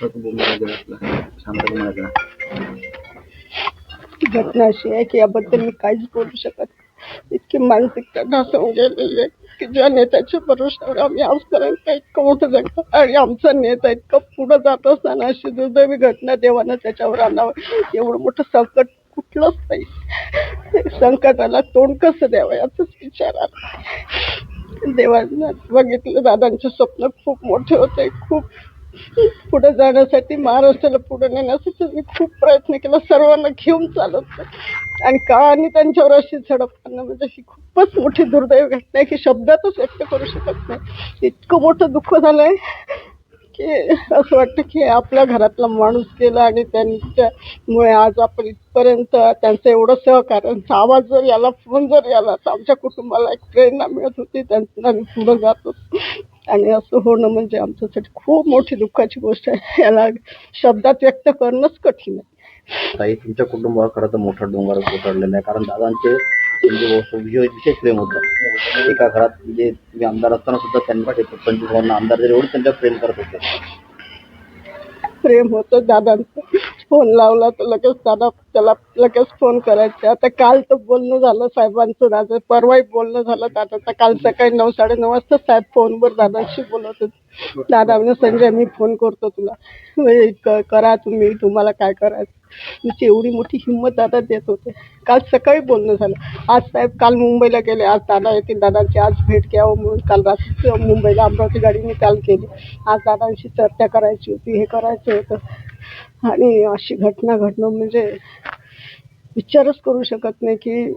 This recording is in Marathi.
कसं घटना अशी आहे की याबद्दल मी काहीच बोलू शकत नाही. इतकी मानसिकता ढासळून गेलेली आहे की ज्या नेत्याच्या भरोशावर आम्ही आजपर्यंत इतकं मोठं जगतो आणि आमचा नेता इतकं पुढं जात असताना अशी दुर्दैवी घटना देवानं त्याच्यावर आणावं. एवढं मोठं संकट कुठलंच नाही. संकटाला तोंड कसं द्यावं याचाच विचार आला. देवांना बघितलं दादांचे स्वप्न खूप मोठे होते खूप पुढे जाण्यासाठी महाराष्ट्राला पुढे नेण्यासाठी मी खूप प्रयत्न केला. सर्वांना घेऊन चालत आणि का आणि त्यांच्यावर अशी झडप आणणं म्हणजे ही खूपच मोठी दुर्दैव घटना आहे की शब्दातच व्यक्त करू शकत नाही. इतकं मोठं दुःख झालंय की असं वाटतं की आपल्या घरातला माणूस गेला आणि त्यांच्यामुळे आज आपण इथपर्यंत त्यांचं एवढं सहकार्य आवाज जर याला फोन जर याला तर आमच्या कुटुंबाला एक प्रेरणा मिळत होती. त्यांना मी पुढं जात होतो. आणि असं होणं म्हणजे आमच्यासाठी खूप मोठी दुःखाची गोष्ट आहे. याला शब्दात व्यक्त करणंच कठीण आहे. ताई तुमच्या कुटुंबावर खरं तर मोठा डोंगर कोसळलेला आहे. कारण दादांचे म्हणजे विशेष प्रेम होतं. एका घरात म्हणजे तुम्ही आमदार असताना सुद्धा त्यांनी पंचवीस आमदार जरी एवढं त्यांच्यावर प्रेम करत होते. प्रेम होतं दादांचं. फोन लावला तर लगेच दादा त्याला लगेच फोन करायचा. आता काल तर बोलणं झालं साहेबांचं दादा परवाही बोलणं झालं दादाचं काल सकाळी नऊ साडेनऊ वाजता साहेब फोनवर दादाशी बोलत होते. दादा म्हणजे संजय मी फोन करतो तुला. क- करा तुम्ही तुम्हाला काय करायचं? तुमची एवढी मोठी हिंमत दादा देत होते. काल सकाळी बोलणं झालं. आज साहेब काल मुंबईला गेले. आज दादा येतील. दादांची आज भेट घ्यावं म्हणून काल रात्री मुंबईला अमरावती गाडीने काल केली आज दादांशी चर्चा करायची होती हे करायचं होतं. आणि अशी घटना घडणं म्हणजे विचारच करू शकत नाही की